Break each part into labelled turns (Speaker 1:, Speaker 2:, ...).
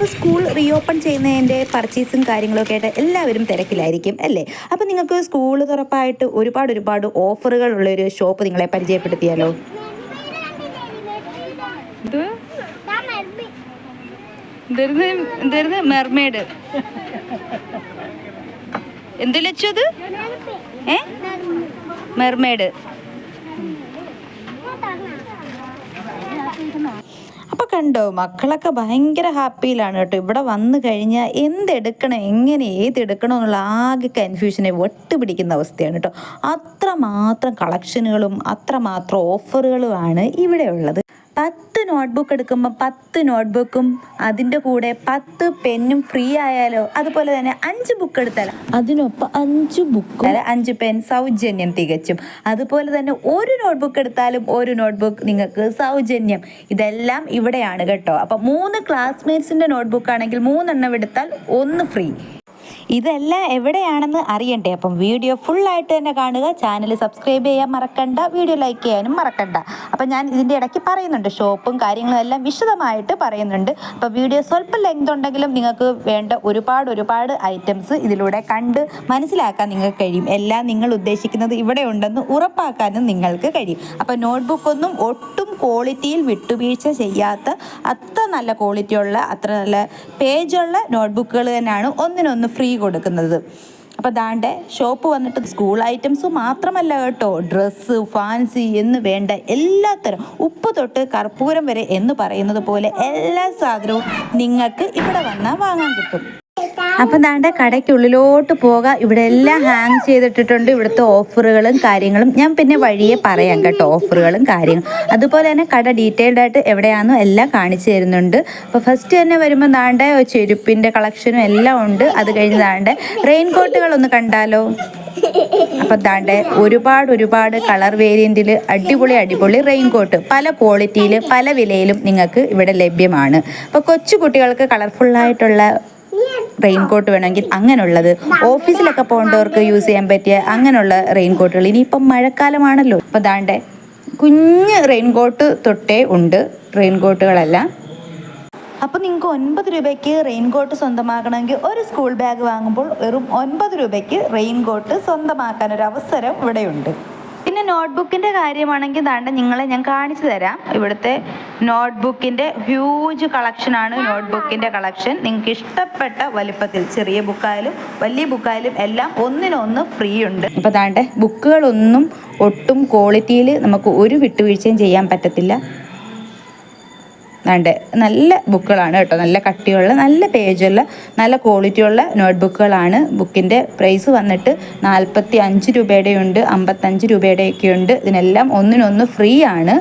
Speaker 1: അപ്പോൾ school reopen ചെയ്യുന്നതിന്റെ പർച്ചേസും കാര്യങ്ങളൊക്കെ ആയിട്ട് എല്ലാവരും തിരക്കിലായിരിക്കും അല്ലേ? അപ്പോൾ നിങ്ങൾക്ക് സ്കൂൾ തുറപ്പായിട്ട് ഒരുപാട് ഒരുപാട് ഓഫറുകൾ ഉള്ള ഒരു ഷോപ്പ് നിങ്ങളെ പരിചയപ്പെടുത്തിയാലോ?
Speaker 2: മെർമേഡ് എന്ത് ലച്ചത് ഏ? മെർമെയ്ഡ്
Speaker 1: അപ്പോൾ കണ്ടോ? മക്കളൊക്കെ ഭയങ്കര ഹാപ്പിയിലാണ് കേട്ടോ. ഇവിടെ വന്നു കഴിഞ്ഞാൽ എന്തെടുക്കണം എങ്ങനെ ഏതെടുക്കണം എന്നുള്ള ആകെ കൺഫ്യൂഷനെ ഒട്ടുപിടിക്കുന്ന അവസ്ഥയാണ് കേട്ടോ. അത്രമാത്രം കളക്ഷനുകളും അത്രമാത്രം ഓഫറുകളുമാണ് ഇവിടെ ഉള്ളത്. പത്ത് നോട്ട്ബുക്ക് എടുക്കുമ്പോൾ പത്ത് നോട്ട്ബുക്കും അതിന്റെ കൂടെ പത്ത് പെന്നും ഫ്രീ ആയാലോ? അതുപോലെ തന്നെ അഞ്ച് ബുക്ക് എടുത്താൽ അതിനൊപ്പം അഞ്ച് ബുക്ക് അല്ല അഞ്ച് പെൻ സൗജന്യം തികച്ചും. അതുപോലെ തന്നെ ഒരു നോട്ട്ബുക്ക് എടുത്താലും ഒരു നോട്ട്ബുക്ക് നിങ്ങൾക്ക് സൗജന്യം. ഇതെല്ലാം ഇവിടെയാണ് കേട്ടോ. അപ്പം മൂന്ന് ക്ലാസ്മേറ്റ്സിന്റെ നോട്ട്ബുക്ക് ആണെങ്കിൽ മൂന്നെണ്ണം എടുത്താൽ ഒന്ന് ഫ്രീ ഇതെല്ലാം എവിടെയാണെന്ന് അറിയണ്ടേ? അപ്പം വീഡിയോ ഫുള്ളായിട്ട് തന്നെ കാണുക. ചാനൽ സബ്സ്ക്രൈബ് ചെയ്യാൻ മറക്കണ്ട. വീഡിയോ ലൈക്ക് ചെയ്യാനും മറക്കണ്ട. അപ്പം ഞാൻ ഇതിന്റെ ഇടയ്ക്ക് പറയുന്നുണ്ട്. ഷോപ്പും കാര്യങ്ങളും എല്ലാം വിശദമായിട്ട് പറയുന്നുണ്ട്. അപ്പോൾ വീഡിയോ സ്വല്പം ലെങ്ത് ഉണ്ടെങ്കിലും നിങ്ങൾക്ക് വേണ്ട ഒരുപാട് ഒരുപാട് ഐറ്റംസ് ഇതിലൂടെ കണ്ട് മനസ്സിലാക്കാൻ നിങ്ങൾക്ക് കഴിയും. എല്ലാം നിങ്ങൾ ഉദ്ദേശിക്കുന്നത് ഇവിടെ ഉണ്ടെന്ന് ഉറപ്പാക്കാനും നിങ്ങൾക്ക് കഴിയും. അപ്പോൾ നോട്ട്ബുക്കൊന്നും ഒട്ടും ക്വാളിറ്റിയിൽ വിട്ടുവീഴ്ച ചെയ്യാത്ത അത്ര നല്ല ക്വാളിറ്റിയുള്ള അത്ര നല്ല പേജുള്ള നോട്ട്ബുക്കുകൾ തന്നെയാണ് ഒന്നിനൊന്ന് ഫ്രീ കൊടുക്കുന്നത്. അപ്പോൾ ദാണ്ടെ ഷോപ്പ് വന്നിട്ട് സ്കൂൾ ഐറ്റംസ് മാത്രമല്ല കേട്ടോ. ഡ്രസ്സ് ഫാൻസി എന്ന് വേണ്ട എല്ലാത്തരം ഉപ്പ് തൊട്ട് കർപ്പൂരം വരെ എന്ന് പറയുന്നത് പോലെ എല്ലാ സാധനവും നിങ്ങൾക്ക് ഇവിടെ വന്നാൽ വാങ്ങാൻ കിട്ടും. അപ്പം ദാണ്ട കടയ്ക്കുള്ളിലോട്ട് പോകാം. ഇവിടെ എല്ലാം ഹാങ് ചെയ്തിട്ടിട്ടുണ്ട്. ഇവിടുത്തെ ഓഫറുകളും കാര്യങ്ങളും. ഞാൻ പിന്നെ വഴിയെ പറയാം കേട്ടോ ഓഫറുകളും കാര്യങ്ങളും. അതുപോലെ തന്നെ കട ഡീറ്റെയിൽഡ് ആയിട്ട് എവിടെയാണെന്നും എല്ലാം കാണിച്ചു തരുന്നുണ്ട്. അപ്പോൾ ഫസ്റ്റ് തന്നെ വരുമ്പോൾ ദാണ്ട ചെരുപ്പിന്റെ കളക്ഷനും എല്ലാം ഉണ്ട്. അത് കഴിഞ്ഞ് ദാണ്ട റെയിൻ കോട്ടുകളൊന്ന് കണ്ടാലോ? അപ്പം താണ്ടെ ഒരുപാട് ഒരുപാട് കളർ വേരിയന്റിൽ അടിപൊളി അടിപൊളി റെയിൻ കോട്ട് പല ക്വാളിറ്റിയിൽ പല വിലയിലും നിങ്ങൾക്ക് ഇവിടെ ലഭ്യമാണ്. അപ്പോൾ കൊച്ചു കുട്ടികൾക്ക് കളർഫുള്ളായിട്ടുള്ള റെയിൻ കോട്ട് വേണമെങ്കിൽ അങ്ങനെയുള്ളത്. ഓഫീസിലൊക്കെ പോകേണ്ടവർക്ക് യൂസ് ചെയ്യാൻ പറ്റിയ അങ്ങനെയുള്ള റെയിൻ കോട്ടുകൾ ഇനിയിപ്പം മഴക്കാലമാണല്ലോ. അപ്പോൾ ദാണ്ടെ കുഞ്ഞ് റെയിൻ കോട്ട് തൊട്ടേ ഉണ്ട് റെയിൻ കോട്ടുകളെല്ലാം അപ്പോൾ നിങ്ങൾക്ക് ഒൻപത് രൂപയ്ക്ക് റെയിൻ കോട്ട് സ്വന്തമാക്കണമെങ്കിൽ ഒരു സ്കൂൾ ബാഗ് വാങ്ങുമ്പോൾ വെറും ഒൻപത് രൂപയ്ക്ക് റെയിൻ കോട്ട് സ്വന്തമാക്കാൻ ഒരു അവസരം ഇവിടെയുണ്ട്. പിന്നെ നോട്ട്ബുക്കിന്റെ കാര്യമാണെങ്കിൽ ദാണ്ട നിങ്ങളെ ഞാൻ കാണിച്ചു തരാം. ഇവിടുത്തെ നോട്ട്ബുക്കിന്റെ ഹ്യൂജ് കളക്ഷനാണ് നോട്ട്ബുക്കിന്റെ കളക്ഷൻ നിങ്ങൾക്ക് ഇഷ്ടപ്പെട്ട വലിപ്പത്തിൽ ചെറിയ ബുക്കായാലും വലിയ ബുക്കായാലും എല്ലാം ഒന്നിനൊന്ന് ഫ്രീ ഉണ്ട്. ഇപ്പോൾ ദാണ്ടെ ബുക്കുകളൊന്നും ഒട്ടും ക്വാളിറ്റിയിൽ നമുക്ക് ഒരു വിട്ടുവീഴ്ചയും ചെയ്യാൻ പറ്റത്തില്ല. വേണ്ടേ? നല്ല ബുക്കുകളാണ് കേട്ടോ. നല്ല കട്ടിയുള്ള നല്ല പേജുള്ള നല്ല ക്വാളിറ്റിയുള്ള നോട്ട്ബുക്കുകളാണ് ബുക്കിന്റെ പ്രൈസ് വന്നിട്ട് നാൽപ്പത്തി അഞ്ച് രൂപയുടെയുണ്ട് അമ്പത്തഞ്ച് രൂപയുടെയൊക്കെ ഉണ്ട് ഇതിനെല്ലാം ഒന്നിനൊന്ന് ഫ്രീ ആണ്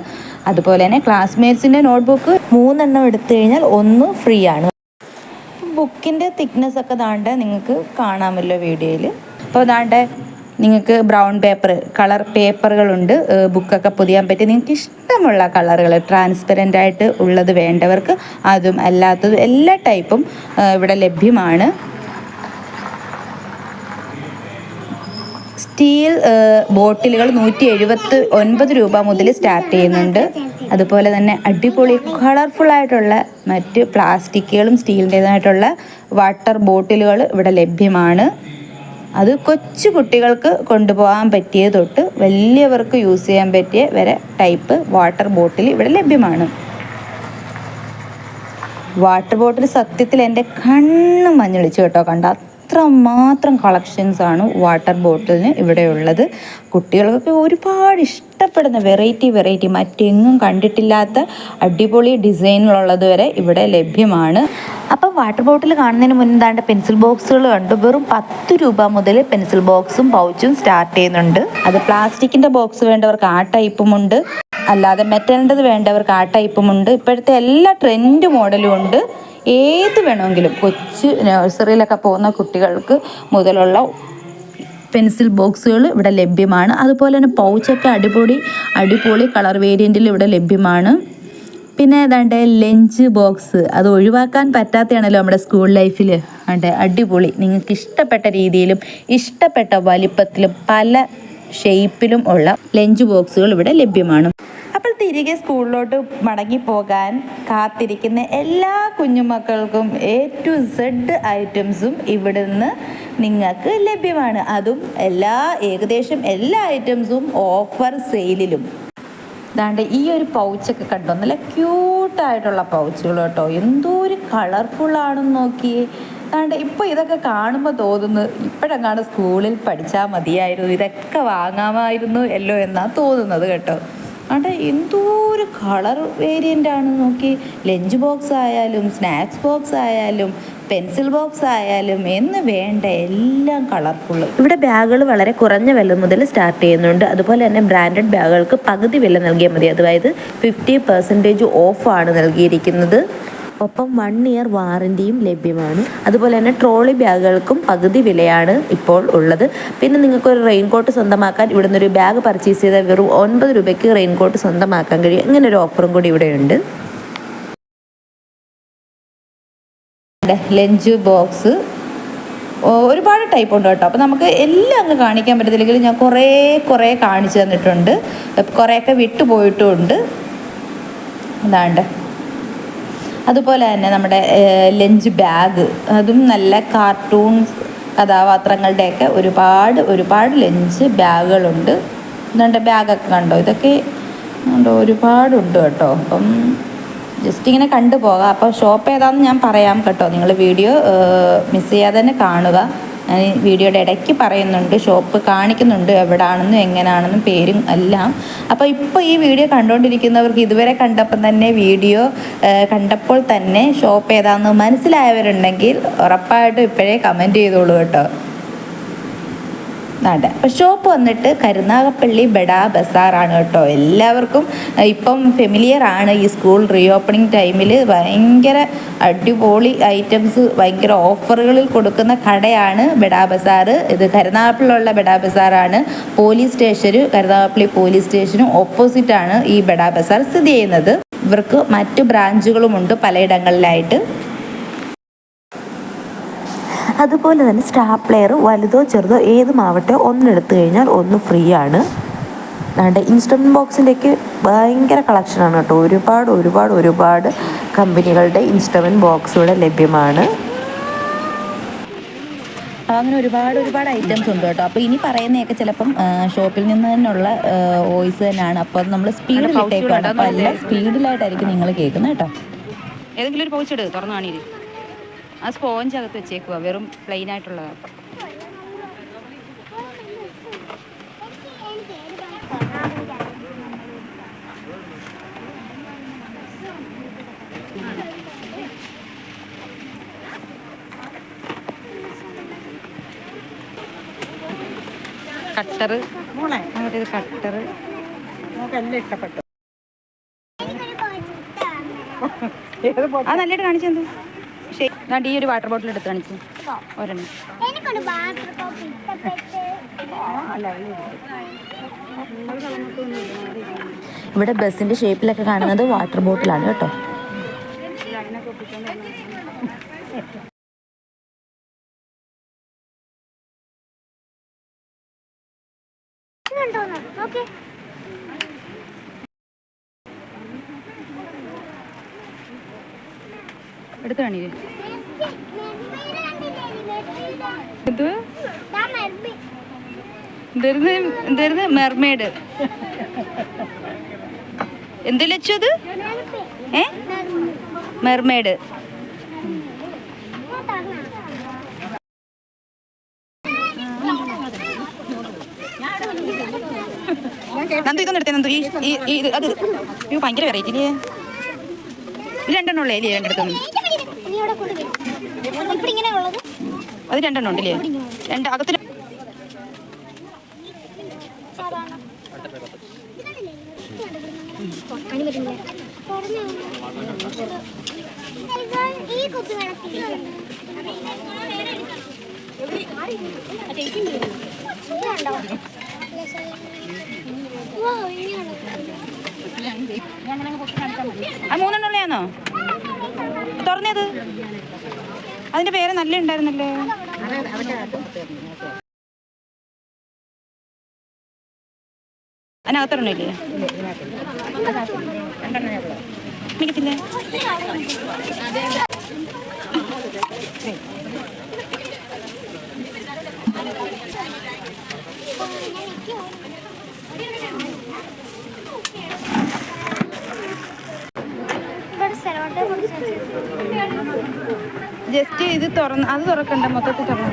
Speaker 1: അതുപോലെ തന്നെ ക്ലാസ്മേറ്റ്സിന്റെ നോട്ട്ബുക്ക് മൂന്നെണ്ണം എടുത്തു കഴിഞ്ഞാൽ ഒന്ന് ഫ്രീ ആണ് ബുക്കിന്റെ തിക്നെസ് ഒക്കെ ദാണ്ട് നിങ്ങൾക്ക് കാണാമല്ലോ വീഡിയോയിൽ. അപ്പോൾ ദാണ്ട് നിങ്ങൾക്ക് ബ്രൗൺ പേപ്പർ കളർ പേപ്പറുകളുണ്ട് ബുക്കൊക്കെ പൊതിയാൻ പറ്റി നിങ്ങൾക്ക് ഇഷ്ടമുള്ള കളറുകൾ ട്രാൻസ്പെറന്റ് ആയിട്ട് ഉള്ളത് വേണ്ടവർക്ക് അതും അല്ലാത്തതും എല്ലാ ടൈപ്പും ഇവിടെ ലഭ്യമാണ്. സ്റ്റീൽ ബോട്ടിലുകൾ നൂറ്റി എഴുപത്തി ഒൻപത് രൂപ മുതൽ സ്റ്റാർട്ട് ചെയ്യുന്നുണ്ട്. അതുപോലെ തന്നെ അടിപൊളി കളർഫുൾ ആയിട്ടുള്ള മറ്റ് പ്ലാസ്റ്റിക്കുകളും സ്റ്റീലിന്റേതായിട്ടുള്ള വാട്ടർ ബോട്ടിലുകൾ ഇവിടെ ലഭ്യമാണ്. അത് കൊച്ചു കുട്ടികൾക്ക് കൊണ്ടുപോകാൻ പറ്റിയ തൊട്ട് വലിയവർക്ക് യൂസ് ചെയ്യാൻ പറ്റിയ വരെ ടൈപ്പ് വാട്ടർ ബോട്ടിൽ ഇവിടെ ലഭ്യമാണ്. വാട്ടർ ബോട്ടിൽ സത്യത്തിൽ എന്റെ കണ്ണ് മഞ്ഞളിച്ചു കേട്ടോ കണ്ട. അത്രമാത്രം കളക്ഷൻസ് ആണ് വാട്ടർ ബോട്ടിലിന് ഇവിടെ ഉള്ളത് കുട്ടികൾക്കൊക്കെ ഒരുപാട് ഇഷ്ടപ്പെടുന്ന വെറൈറ്റി വെറൈറ്റി മറ്റെങ്ങും കണ്ടിട്ടില്ലാത്ത അടിപൊളി ഡിസൈനിലുള്ളത് വരെ ഇവിടെ ലഭ്യമാണ്. അപ്പോൾ വാട്ടർ ബോട്ടിൽ കാണുന്നതിന് മുൻപാണ്ട് പെൻസിൽ ബോക്സുകൾ കണ്ടു. വെറും പത്ത് രൂപ മുതൽ പെൻസിൽ ബോക്സും പൗച്ചും സ്റ്റാർട്ട് ചെയ്യുന്നുണ്ട്. അത് പ്ലാസ്റ്റിക്കിന്റെ ബോക്സ് വേണ്ടവർക്ക് ആ ടൈപ്പും ഉണ്ട്. അല്ലാതെ മെറ്റലിന്റെത് വേണ്ടവർക്ക് ആ ടൈപ്പും ഉണ്ട്. ഇപ്പോഴത്തെ എല്ലാ ട്രെൻഡ് മോഡലും ഉണ്ട്. ഏത് വേണമെങ്കിലും കൊച്ചു നഴ്സറിയിലൊക്കെ പോകുന്ന കുട്ടികൾക്ക് മുതലുള്ള പെൻസിൽ ബോക്സുകൾ ഇവിടെ ലഭ്യമാണ്. അതുപോലെ തന്നെ പൗച്ചൊക്കെ അടിപൊളി അടിപൊളി കളർ വേരിയന്റിൽ ഇവിടെ ലഭ്യമാണ്. പിന്നെ ഏതാണ്ട് ലഞ്ച് ബോക്സ് അത് ഒഴിവാക്കാൻ പറ്റാത്തതാണല്ലോ നമ്മുടെ സ്കൂൾ ലൈഫിൽ അതെ അടിപൊളി. നിങ്ങൾക്ക് ഇഷ്ടപ്പെട്ട രീതിയിലും ഇഷ്ടപ്പെട്ട വലിപ്പത്തിലും പല ഷേപ്പിലും ഉള്ള ലഞ്ച് ബോക്സുകൾ ഇവിടെ ലഭ്യമാണ്. തിരികെ സ്കൂളിലോട്ട് മടങ്ങിപ്പോകാൻ കാത്തിരിക്കുന്ന എല്ലാ കുഞ്ഞുമക്കൾക്കും എ ടു സെഡ് ഐറ്റംസും ഇവിടുന്ന് നിങ്ങൾക്ക് ലഭ്യമാണ്. അതും എല്ലാ ഏകദേശം എല്ലാ ഐറ്റംസും ഓഫർ സെയിലിലും ദാണ്ട് ഈ ഒരു പൗച്ചൊക്കെ കണ്ടോ? നല്ല ക്യൂട്ടായിട്ടുള്ള പൗച്ചുകൾ കേട്ടോ. എന്തോ ഒരു കളർഫുള്ളാണെന്ന് നോക്കിയേ. അതാണ്ട് ഇപ്പോൾ ഇതൊക്കെ കാണുമ്പോൾ തോന്നുന്നു ഇപ്പോഴെങ്ങാണ്ട് സ്കൂളിൽ പഠിച്ചാൽ മതിയായിരുന്നു. ഇതൊക്കെ വാങ്ങാമായിരുന്നു അല്ലോ എന്നാണ് തോന്നുന്നത് കേട്ടോ. അവിടെ എന്തോ ഒരു കളർ വേരിയന്റ് ആണ്. നോക്കി ലഞ്ച് ബോക്സ് ആയാലും സ്നാക്സ് ബോക്സ് ആയാലും പെൻസിൽ ബോക്സ് ആയാലും എന്ന് വേണ്ട എല്ലാം കളർഫുള്ള് ഇവിടെ ബാഗുകൾ വളരെ കുറഞ്ഞ വില മുതൽ സ്റ്റാർട്ട് ചെയ്യുന്നുണ്ട്. അതുപോലെ തന്നെ ബ്രാൻഡഡ് ബാഗുകൾക്ക് പകുതി വില നൽകിയാൽ മതി. അതായത് ഫിഫ്റ്റി പെർസെന്റേജ് ഓഫാണ് നൽകിയിരിക്കുന്നത്. ഒപ്പം വൺ ഇയർ വാറന്റിയും ലഭ്യമാണ്. അതുപോലെ തന്നെ ട്രോളി ബാഗുകൾക്കും പകുതി വിലയാണ് ഇപ്പോൾ ഉള്ളത്. പിന്നെ നിങ്ങൾക്ക് ഒരു റെയിൻകോട്ട് സ്വന്തമാക്കാൻ ഇവിടുന്ന് ഒരു ബാഗ് പർച്ചേസ് ചെയ്താൽ വെറും ഒൻപത് രൂപയ്ക്ക് റെയിൻകോട്ട് സ്വന്തമാക്കാൻ കഴിയും. അങ്ങനെ ഒരു ഓഫറും കൂടി ഇവിടെയുണ്ട്. ലഞ്ച് ബോക്സ് ഒരുപാട് ടൈപ്പ് ഉണ്ട് കേട്ടോ. അപ്പോൾ നമുക്ക് എല്ലാം അങ്ങ് കാണിക്കാൻ പറ്റത്തില്ലെങ്കിലും ഞാൻ കുറേ കുറേ കാണിച്ചു തന്നിട്ടുണ്ട്. കുറേയൊക്കെ വിട്ടുപോയിട്ടുമുണ്ട്. അതാണ്ട് അതുപോലെ തന്നെ നമ്മുടെ ലഞ്ച് ബാഗ് അതും നല്ല കാർട്ടൂൺ കഥാപാത്രങ്ങളുടെയൊക്കെ ഒരുപാട് ഒരുപാട് ലഞ്ച് ബാഗുകളുണ്ട്. എന്നുണ്ട് ബാഗൊക്കെ കണ്ടോ? ഇതൊക്കെ കണ്ടോ ഒരുപാടുണ്ട് കേട്ടോ. അപ്പം ജസ്റ്റ് ഇങ്ങനെ കണ്ടു പോകാം. അപ്പോൾ ഷോപ്പ് ഏതാണെന്ന് ഞാൻ പറയാം കേട്ടോ. നിങ്ങൾ വീഡിയോ മിസ് ചെയ്യാതെ തന്നെ കാണുക. വീഡിയോയുടെ ഇടയ്ക്ക് പറയുന്നുണ്ട് ഷോപ്പ് കാണിക്കുന്നുണ്ട് എവിടാണെന്നും എങ്ങനെയാണെന്നും പേരും എല്ലാം. അപ്പോൾ ഇപ്പോൾ ഈ വീഡിയോ കണ്ടുകൊണ്ടിരിക്കുന്നവർക്ക് ഇതുവരെ കണ്ടപ്പം തന്നെ വീഡിയോ കണ്ടപ്പോൾ തന്നെ ഷോപ്പ് ഏതാണെന്ന് മനസ്സിലായവരുണ്ടെങ്കിൽ ഉറപ്പായിട്ടും ഇപ്പോഴേ കമന്റ് ചെയ്തോളൂ കേട്ടോ. അതെ അപ്പോൾ ഷോപ്പ് വന്നിട്ട് കരുനാഗപ്പള്ളി ബഡാ ബസാറാണ് കേട്ടോ. എല്ലാവർക്കും ഇപ്പം ഫെമിലിയർ ആണ് ഈ സ്കൂൾ റീഓപ്പണിംഗ് ടൈമിൽ ഭയങ്കര അടിപൊളി ഐറ്റംസ് ഭയങ്കര ഓഫറുകളിൽ കൊടുക്കുന്ന കടയാണ് ബഡാ ബസാർ. ഇത് കരുനാഗപ്പള്ളിയുള്ള ബഡാ ബസാറാണ് പോലീസ് സ്റ്റേഷന് കരുനാഗപ്പള്ളി പോലീസ് സ്റ്റേഷനും ഓപ്പോസിറ്റാണ് ഈ ബഡാ ബസാർ സ്ഥിതി ചെയ്യുന്നത്. ഇവർക്ക് മറ്റു ബ്രാഞ്ചുകളുമുണ്ട് പലയിടങ്ങളിലായിട്ട്. അതുപോലെ തന്നെ സ്റ്റാർ സ്റ്റാപ്ലെയർ വലുതോ ചെറുതോ ഏതുമാവട്ടെ ഒന്നെടുത്തു കഴിഞ്ഞാൽ ഒന്ന് ഫ്രീ ആണ് അതുകൊണ്ട് ഇൻസ്റ്റമെന്റ് ബോക്സിന്റെയൊക്കെ ഭയങ്കര കളക്ഷനാണ് കേട്ടോ. ഒരുപാട് ഒരുപാട് ഒരുപാട് കമ്പനികളുടെ ഇൻസ്റ്റമെന്റ് ബോക്സ് ഇവിടെ ലഭ്യമാണ് അങ്ങനെ ഒരുപാട് ഒരുപാട് ഐറ്റംസ് ഉണ്ട് കേട്ടോ. അപ്പോൾ ഇനി പറയുന്നതൊക്കെ ചിലപ്പം ഷോപ്പിൽ നിന്ന് തന്നെയുള്ള വോയിസ് തന്നെയാണ്. അപ്പോൾ നമ്മൾ സ്പീഡിൽ ഇട്ടേക്കാണ് അപ്പോൾ എല്ലാം സ്പീഡിലായിട്ടായിരിക്കും നിങ്ങൾ കേൾക്കുന്നത് കേട്ടോ.
Speaker 2: ഏതെങ്കിലും ഒരു പൗച്ച് എടു തുറന്നു കാണിയില്ലേ ആ സ്പോഞ്ച് അകത്ത് വെച്ചേക്കുക വെറും പ്ലെയിൻ ആയിട്ടുള്ളതാണ് കട്ടർ അങ്ങോട്ടേത് കട്ടർ ആ നല്ലതായിട്ട് കാണിച്ചെന്ത്? ഞാൻ ഈ ഒരു വാട്ടർ ബോട്ടിൽ എടുത്ത് കാണിച്ചു ഒരെണ്ണം.
Speaker 1: ഇവിടെ ബസ്സിന്റെ ഷേപ്പിലൊക്കെ കാണുന്നത് വാട്ടർ ബോട്ടിലാണ് കേട്ടോ.
Speaker 3: ഓക്കെ
Speaker 2: എടുത്തു കാണിക്കേ. മെർമേഡ്. എന്ത് ലക്ഷ്യം ഏ? മെർമേഡ്. നന്ദു ഇതൊന്നും എടുത്തേ നന്ദു. ഈ അത് ഭയങ്കര വെറൈറ്റി രണ്ടെണ്ണം ഉള്ളേ ഇല്ലേ? രണ്ടെടുത്തൊന്നും അത് രണ്ടെണ്ണം ഉണ്ടല്ലേ? രണ്ട്
Speaker 3: അകത്തിന്
Speaker 2: ആ മൂന്നെണ്ണം ഉള്ളയാണോ തുറന്നത് അതിന്റെ പേര് നല്ല ഉണ്ടായിരുന്നല്ലേ? അതിനകത്തൊരെണ്ണം ഇല്ലേ? മികത്തില്ലേ
Speaker 3: ഇവിടെ സ്ഥലമുണ്ട് കുറച്ച്
Speaker 2: ജസ്റ്റ് ഇത് തുറന്ന് അത് തുറക്കണ്ട മൊത്തത്തിൽ തുറന്നു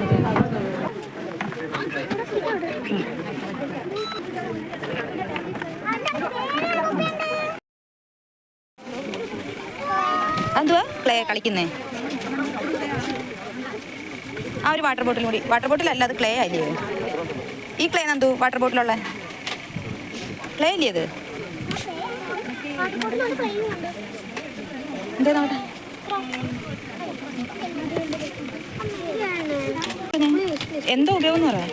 Speaker 2: എന്തുവാ? പ്ലേ കളിക്കുന്നേ. ആ ഒരു വാട്ടർ ബോട്ടിൽ കൂടി. വാട്ടർ ബോട്ടിൽ അല്ല അത് ക്ലേ ആയില്ലേ? ഈ ക്ലേ എന്തു? വാട്ടർ ബോട്ടിലുള്ള ക്ലേ അല്ലേ അത്? എന്തേ നോട്ടെ എന്തോ ഉപയോഗം എന്ന് പറയാം.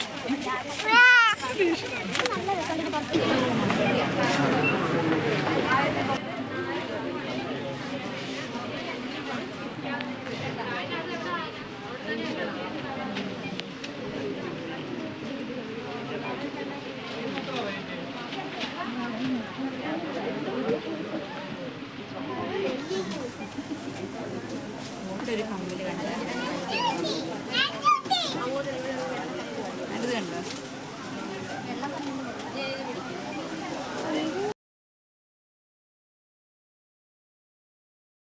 Speaker 2: ഒരു കമ്പിൽ കണ്ട